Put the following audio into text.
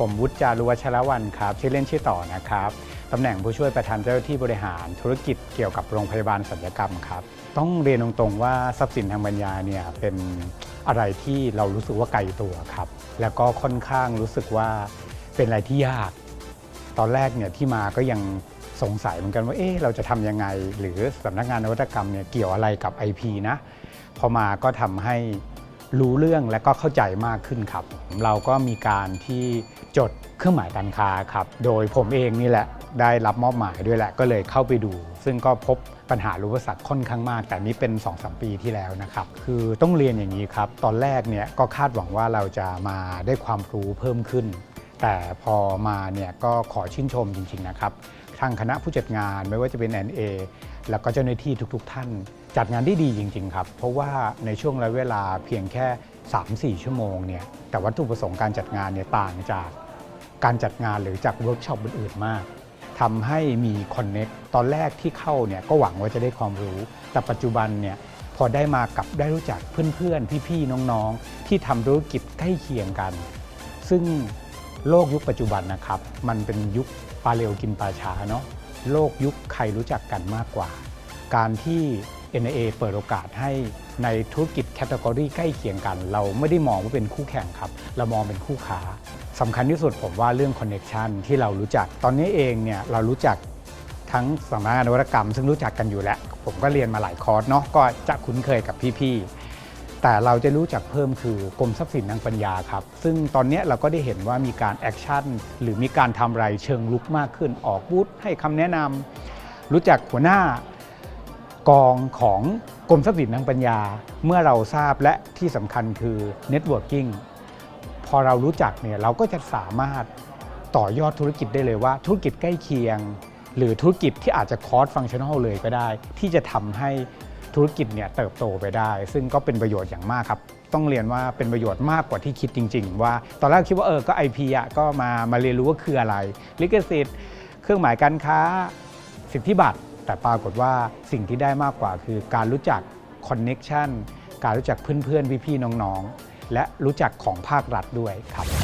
ผมวุฒิจารุวัชรวันครับชื่อเล่นชื่อต่อนะครับตำแหน่งผู้ช่วยประธานเจ้าหน้าที่บริหารธุรกิจเกี่ยวกับโรงพยาบาลศัลยกรรมครับต้องเรียนตรงๆว่าทรัพย์สินทางปัญญาเนี่ยเป็นอะไรที่เรารู้สึกว่าไกลตัวครับ แล้วก็ค่อนข้างรู้สึกว่าเป็นอะไรที่ยาก ตอนแรกเนี่ยที่มาก็ยังสงสัยเหมือนกันว่าเอ๊ะเราจะทำยังไง หรือสำนักงานนวัตกรรมเนี่ยเกี่ยวอะไรกับ IP นะพอมาก็ทำให้ รู้เรื่องและก็เข้าใจมากขึ้นครับ เราก็มีการที่จดเครื่องหมายการค้าครับ โดยผมเองนี่แหละได้รับมอบหมายด้วยแหละก็เลยเข้าไปดู ซึ่งก็พบปัญหารูปสัตว์ค่อนข้างมาก แต่นี่เป็น2-3ปีที่แล้วนะครับ คือต้องเรียนอย่างนี้ครับ ตอนแรกเนี่ยก็คาดหวังว่าเราจะมาได้ความรู้เพิ่มขึ้น แต่พอมาเนี่ยก็ขอชื่นชมจริง ๆ นะครับ ทางคณะผู้จัดงานไม่ว่าจะเป็น NA แล้วก็เจ้าหน้าที่ทุก ๆ ท่าน จัดงานได้ดีจริง ๆ ครับ เพราะว่าในช่วงระยะเวลาเพียงแค่ 3-4 ชั่วโมงเนี่ยแต่วัตถุประสงค์การจัดงานเนี่ยต่างจากการจัดงานหรือจากเวิร์กช็อปอื่นๆมากทำให้มีคอนเน็กตอนแรกที่เข้าเนี่ยก็หวังว่าจะได้ความรู้ แต่ปัจจุบันเนี่ยพอได้มากับได้รู้จักเพื่อนๆ พี่ๆ น้องๆ ที่ทำธุรกิจใกล้เคียงกัน ซึ่ง โลกยุคปัจจุบันนะครับ มันเป็นยุคปลาเร็วกินปลาช้าเนาะโลกยุคใครรู้จักกันมากกว่า การที่ NAA เปิดโอกาสให้ในธุรกิจแคตตากรีใกล้เคียงกัน เราไม่ได้มองว่าเป็นคู่แข่งครับ เรามองเป็นคู่ค้าสำคัญที่สุดผมว่าเรื่องคอนเน็ชันที่เรารู้จัก ตอนนี้เองเนี่ยเรารู้จักทั้งสำนักงานนวัตกรรม ซึ่งรู้จักกันอยู่แล้ว ผมก็เรียนมาหลายคอร์สเนาะก็จะคุ้นเคยกับพี่ๆ แต่เราจะรู้จักเพิ่มคือกรมทรัพย์สินทางปัญญาครับ ซึ่งตอนนี้เราก็ได้เห็นว่ามีการแอคชั่น หรือมีการทำไรเชิงลุกมากขึ้น ออกบูธให้คำแนะนำรู้จักหัวหน้ากองของกรมทรัพย์สินทางปัญญา เมื่อเราทราบและที่สำคัญคือ Networking พอเรารู้จักเนี่ยเราก็จะสามารถต่อยอดธุรกิจได้เลยว่า ธุรกิจใกล้เคียง หรือธุรกิจที่อาจจะคอร์สฟังชั่นอลเลยก็ได้ ที่จะทำให้ ธุรกิจเนี่ยเติบโตไปได้ ซึ่งก็เป็นประโยชน์อย่างมากครับ ต้องเรียนว่าเป็นประโยชน์มากกว่าที่คิดจริง ๆ ว่าตอนแรกคิดว่าเออก็ IP อะก็มามาเรียนรู้ว่าคืออะไร ลิขสิทธิ์ เครื่องหมายการค้าสิทธิบัตรแต่ปรากฏว่าสิ่งที่ได้มากกว่าคือการรู้จักคอนเน็ชันการรู้จักเพื่อนๆพี่ๆน้องๆและรู้จักของภาครัฐด้วยครับ